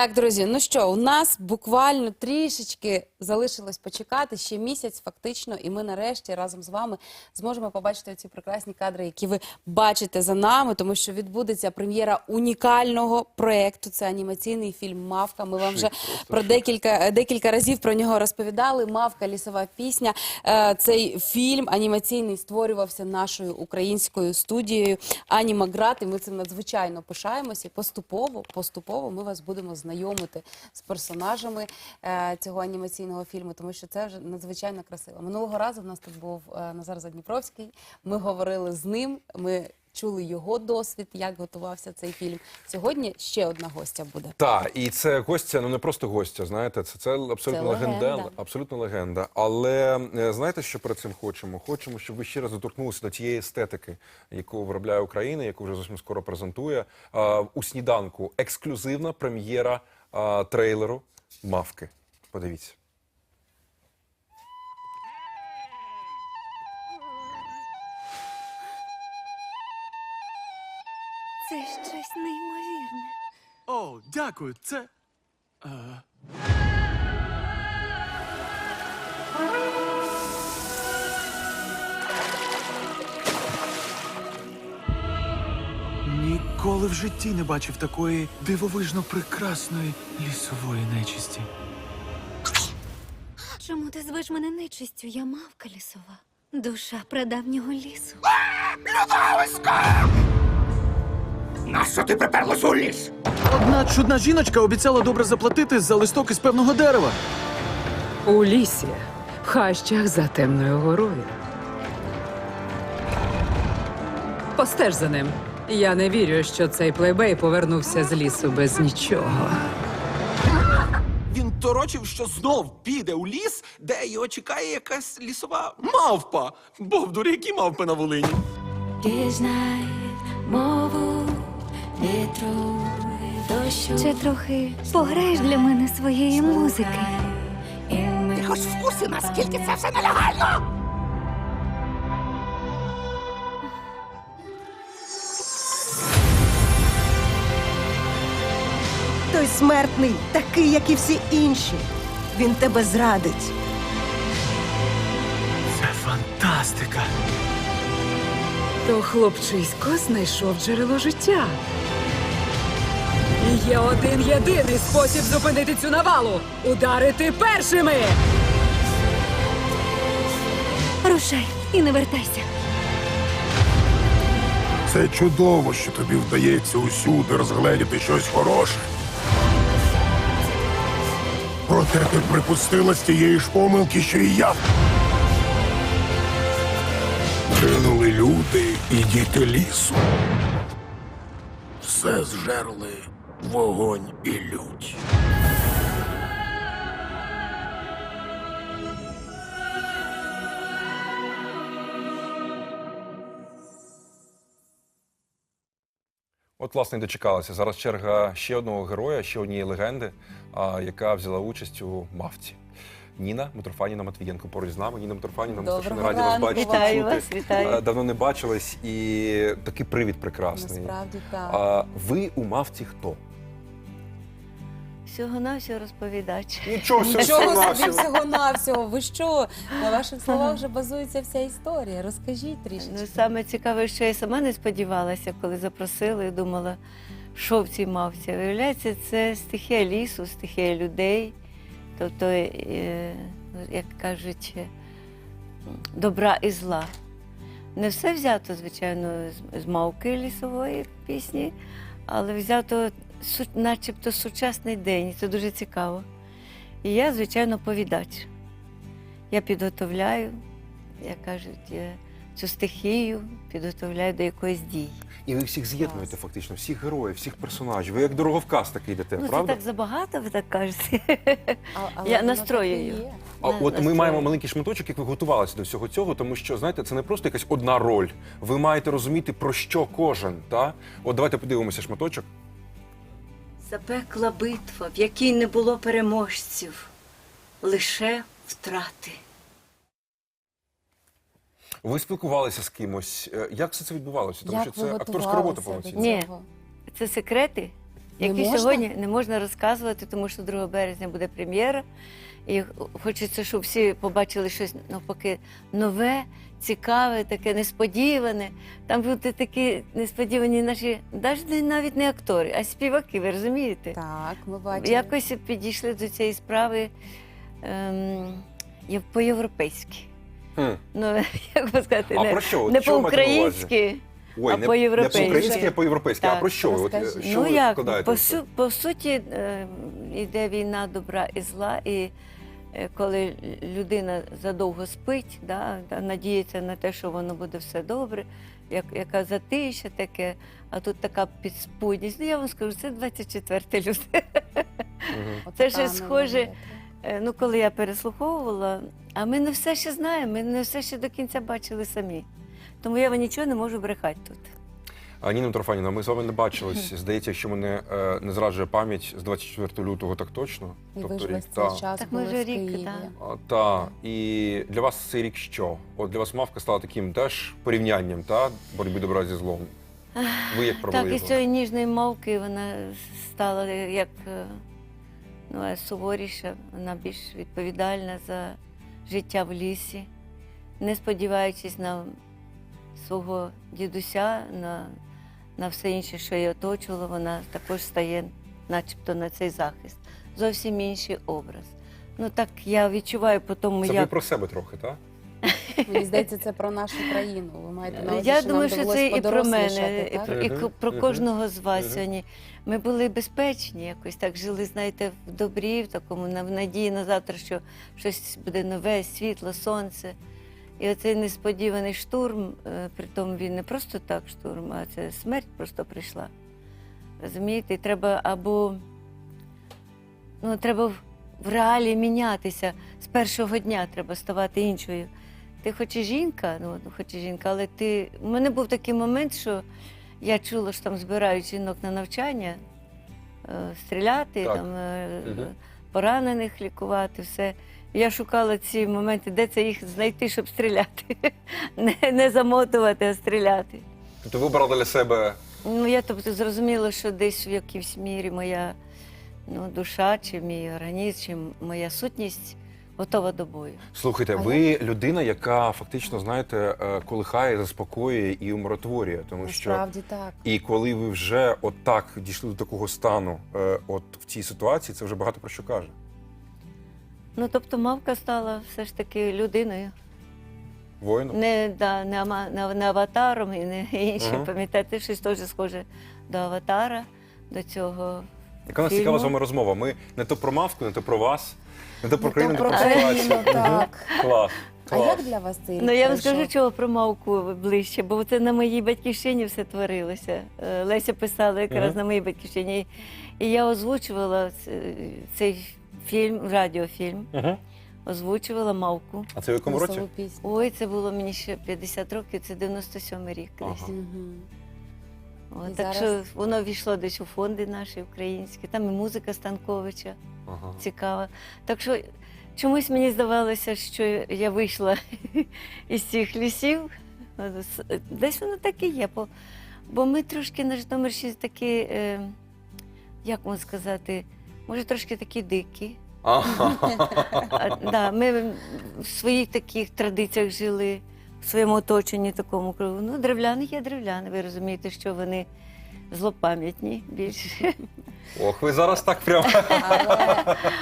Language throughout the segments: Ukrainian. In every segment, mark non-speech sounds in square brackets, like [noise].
Так, друзі, ну що, у нас буквально трішечки залишилось почекати ще місяць, фактично, і ми нарешті разом з вами зможемо побачити ці прекрасні кадри, які ви бачите за нами, тому що відбудеться прем'єра унікального проєкту. Це анімаційний фільм Мавка. Ми вам вже про декілька декілька разів про нього розповідали. Мавка лісова пісня. Е, Цей фільм анімаційний створювався нашою українською студією Анімаград. І ми цим надзвичайно пишаємося. Поступово, поступово ми вас будемо знайомити з персонажами е, цього анімаційного фільму, тому що це вже надзвичайно красиво. Минулого разу в нас тут був е, Назар Задніпровський. Ми говорили з ним. Ми чули його досвід, як готувався цей фільм. Сьогодні ще одна гостя буде. Так, і це гостя, ну не просто гостя, знаєте, це, це абсолютно Це легенда. легенда, абсолютно легенда. Але е, знаєте, що перед цим хочемо? Хочемо, щоб ви ще раз доторкнулися до тієї естетики, яку виробляє Україна, яку вже зовсім скоро презентує. У сніданку ексклюзивна прем'єра трейлеру Мавки. Подивіться. Дякую. Це. Е... Ніколи в житті не бачив такої дивовижно прекрасної лісової нечисті. Чому ти звеш мене нечистю? Я мавка лісова. Душа прадавнього лісу. Нащо ти приперлась у ліс? Одна чудна жіночка обіцяла добре заплатити за листок із певного дерева. У лісі, в хащах за темною горою. Постеж за ним. Я не вірю, що цей плейбей повернувся з лісу без нічого. Він торочив, що знов піде у ліс, де його чекає якась лісова мавпа. Бовдур, які мавпи на Волині. Пізнай мову вітру дощу. Чи трохи пограєш для мене своєї музики? Ти хоч в курсі, наскільки це все нелегально? Той смертний, такий, як і всі інші. Він тебе зрадить. Це фантастика. То хлопчисько знайшов джерело життя. І є один єдиний спосіб зупинити цю навалу ударити першими. Рушай і не вертайся. Це чудово, що тобі вдається усюди розгледіти щось хороше. Проте ти припустила з тієї ж помилки, що і я. Люди і діти лісу. Все зжерли вогонь і лють. От, власне, і дочекалася. Зараз черга ще одного героя, ще однієї легенди, яка взяла участь у мавці. Ніна Митрофаніна Матвієнко поруч з нами. Ніна Митрофаніна, ми страшенно раді вас бачити. Вітаю чути. вас, вітаю. Е, Давно не бачились, і такий привід прекрасний. Насправді так. А ви у мавці хто? Всього навсього розповідач. Нічого Нічого собі всього навсього. Ви що? На ваших словах вже базується вся історія. Розкажіть трішки. Ну, саме цікаве, що я сама не сподівалася, коли запросили і думала, що в цій мавці. Виявляється, це стихія лісу, стихія людей. Тобто, як кажуть, е, добра і зла. Не все взято, звичайно, з- з мавки лісової пісні, але взято начебто сучасний день. І це дуже цікаво. І я, звичайно, повідач. Я підготовляю, як кажуть, е, цю стихію, підготовляю до якоїсь дії. І ви всіх з'єднуєте фактично, всіх героїв, всіх персонажів. Ви як дороговказ такий йдете, ну, це правда? так забагато, ви так кажете. А- Я є. А от ми маємо маленький шматочок, як ви готувалися до всього цього, тому що знаєте, це не просто якась одна роль. Ви маєте розуміти про що кожен. Та от давайте подивимося шматочок. Запекла битва, в якій не було переможців, лише втрати. Ви спілкувалися з кимось. Е, Як все це відбувалося? Тому Як що ви це акторська робота готувалися до повноцінна. Ні. цього? Це секрети, Не які можна? сьогодні не можна розказувати, тому що 2 березня буде прем'єра. І хочеться, щоб всі побачили щось навпаки нове, цікаве, таке несподіване. Там будуть такі несподівані наші, навіть навіть не актори, а співаки, ви розумієте? Так, ми бачимо. Якось підійшли до цієї справи ем, є- по-європейськи. Ну, [laughs] як би сказати, А не, про що? От не що маєте на увазі? по-українськи. Ой, а не, по-європейськи. Не по-українськи, а по-європейськи. А Так, про що ви? От, е, розкажіть. що ну ви як, вкладаєте по, в це? су, по суті, е, йде війна добра і зла, і е, коли людина задовго спить, да, надіється на те, що воно буде все добре, як, яка затища таке, а тут така підспудність. Ну, я вам скажу, це 24 лютого. Мгм. Це щось схоже. Е, Ну, коли я переслуховувала, а ми не все ще знаємо, ми не все ще до кінця бачили самі. Тому я вам нічого не можу брехати тут. А, Ніна Митрофанівна, ми з вами не бачились. Здається, якщо мене е, не зраджує пам'ять з 24 лютого, так точно. І ви ж рік, весь та. час Так ми були вже в рік, Києві. А, Та і для вас цей рік що? От для вас мавка стала таким теж порівнянням, та боротьби добра зі злом. Ви як провели Так, і з його? цієї ніжної мовки вона стала як е, ну, суворіша, вона більш відповідальна за життя в лісі, не сподіваючись на свого дідуся, на, на все інше, що її оточувало, вона також стає начебто на цей захист. Зовсім інший образ. Ну так я відчуваю по тому, Це ви про себе трохи, так? Мені здається, це про нашу країну. Ви маєте на увазі, Я що думаю, нам що це і про подорослішати, мене, і так? про, і Мгм, к- про мгм, кожного з вас мгм. сьогодні. Ми були безпечні, якось так жили, знаєте, в добрі, в такому на- в надії на завтра, що щось буде нове, світло, сонце. І оцей несподіваний штурм, е, притом він не просто так штурм, а це смерть просто прийшла. Розумієте, І треба або ну, треба в- в реалі мінятися. З першого дня треба ставати іншою. Ти хоч і жінка, ну ну, хоч і жінка, але ти. У мене був такий момент, що я чула, що там збирають жінок на навчання, е, стріляти, Так. там, е, Мгм. поранених лікувати, все. Я шукала ці моменти, де це їх знайти, щоб стріляти. [laughs] Не, не замотувати, а стріляти. Тобто ви обрали для себе Ну, я тобто зрозуміла, що десь в якійсь мірі моя ну, душа, чи мій організм, чи моя сутність готова до бою. Слухайте, А ви людина, яка фактично, знаєте, е, колихає, заспокоює і умиротворює, тому що Насправді так. і коли ви вже отак дійшли до такого стану, е, от в цій ситуації, це вже багато про що каже. Ну, тобто мавка стала все ж таки людиною. Воїном. Не, да, не, ама- не, не аватаром і не іншим. Ага. Пам'ятаєте, щось теж схоже до аватара, до цього. Яка нас цікава з вами розмова. Ми не то про мавку, не то про вас, не то про Ну, країну, не про то про ситуацію. так. Клас. А клас. як для вас цей рік Ну я вам пройшов? скажу, чого про мавку ближче, бо це на моїй батьківщині все творилося. Е, Леся писала якраз Мгм. на моїй батьківщині. І я озвучувала ц- цей фільм, радіофільм, Мгм. озвучувала мавку. А це в якому році? Веселу пісню. Ой, це було мені ще 50 років, це 97 рік. Ага. десь. Мгм. От, І так зараз- що воно війшло десь у фонди наші українські, там і музика Станковича Ага. цікава. Так що чомусь мені здавалося, що я вийшла [laughs] із цих лісів. Десь воно так і є. Бо, бо ми трошки на Житомирщині такі, е, як можна сказати, може трошки такі дикі. Ага. [laughs] А, да, ми в своїх таких традиціях жили, в своєму оточенні такому кругу. Ну, древляни є древляни. Ви розумієте, що вони злопам'ятні більше. Ох, ви зараз так прямо.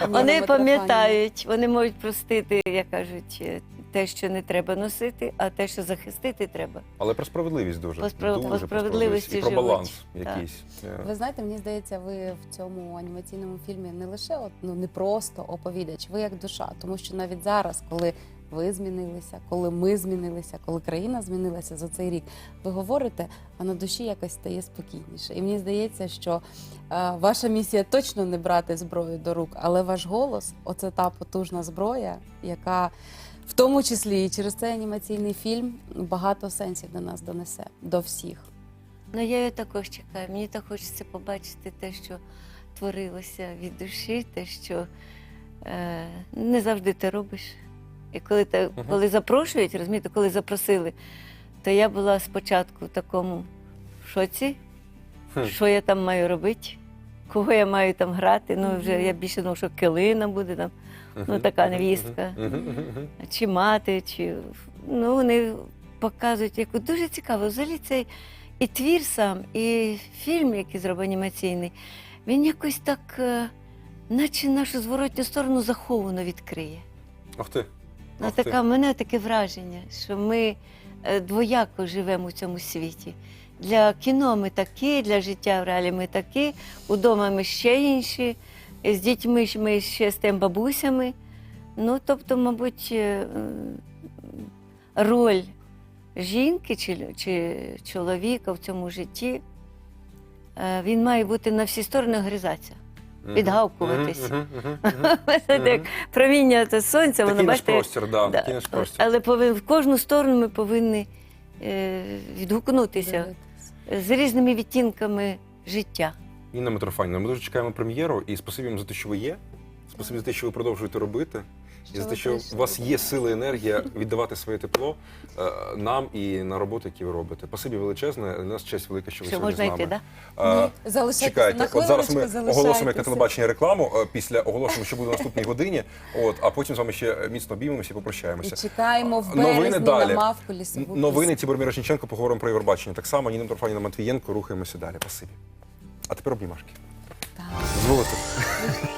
Але Вони пам'ятають, вони можуть простити, як кажуть, е, те, що не треба носити, а те, що захистити треба. Але про справедливість дуже. По справ- дуже по справедливості І про живуть. баланс Так. якийсь. Е, Ви знаєте, мені здається, ви в цьому анімаційному фільмі не лише от, ну, не просто оповідач, ви як душа. Тому що навіть зараз, коли ви змінилися, коли ми змінилися, коли країна змінилася за цей рік, ви говорите, а на душі якось стає спокійніше. І мені здається, що е, ваша місія точно не брати зброю до рук, але ваш голос оце та потужна зброя, яка в тому числі і через цей анімаційний фільм багато сенсів до нас донесе, до всіх. Ну я її також чекаю. Мені так хочеться побачити те, що творилося від душі, те, що е, не завжди ти робиш. І коли, та, коли запрошують, розумієте, коли запросили, то я була спочатку в такому шоці, Хм. що я там маю робити, кого я маю там грати. Ну, вже я більше думала, що килина буде там, ну така невістка, чи мати, чи ну вони показують, як дуже цікаво. Взагалі цей і твір сам, і фільм, який зробив анімаційний, він якось так, е, наче нашу зворотню сторону заховано відкриє. Ах ти. Ну, така, в мене таке враження, що ми е, двояко живемо у цьому світі. Для кіно ми такі, для життя в реалі ми такі, удома ми ще інші, з дітьми ми ще з тим бабусями. Ну, тобто, мабуть, е, роль жінки чи, чи чоловіка в цьому житті, е, він має бути на всі сторони гризатися. Відгавкуватись. [laughs] Як проміння та сонця, воно бачите. Але повин, в кожну сторону ми повинні е, відгукнутися з різними відтінками життя. Інна Митрофанівна, ми дуже чекаємо прем'єру і спасибі вам за те, що ви є. Спасибі за те, що ви продовжуєте робити. І за те, що у вас є сила і енергія віддавати своє тепло е, нам і на роботи, які ви робите. Спасибі величезне. Для нас честь велика, що ви Що сьогодні можна з нами. йти, да? Е, Ні, залишайтеся. Чекайте, На от зараз ми хвилиночку оголосимо як на залишайтеся. телебаченні рекламу. е, Після оголошення, що буде в наступній годині. От, а потім з вами ще міцно обіймемося і І попрощаємося. чекаємо в Новини березні далі. на мавку лісову. Новини Тібор Мірошниченко, поговоримо про Євробачення. Так само Ніна Митрофанівна Матвієнко. Рухаємося далі. Спасибі. А тепер обнімашки. Дозволите? [laughs]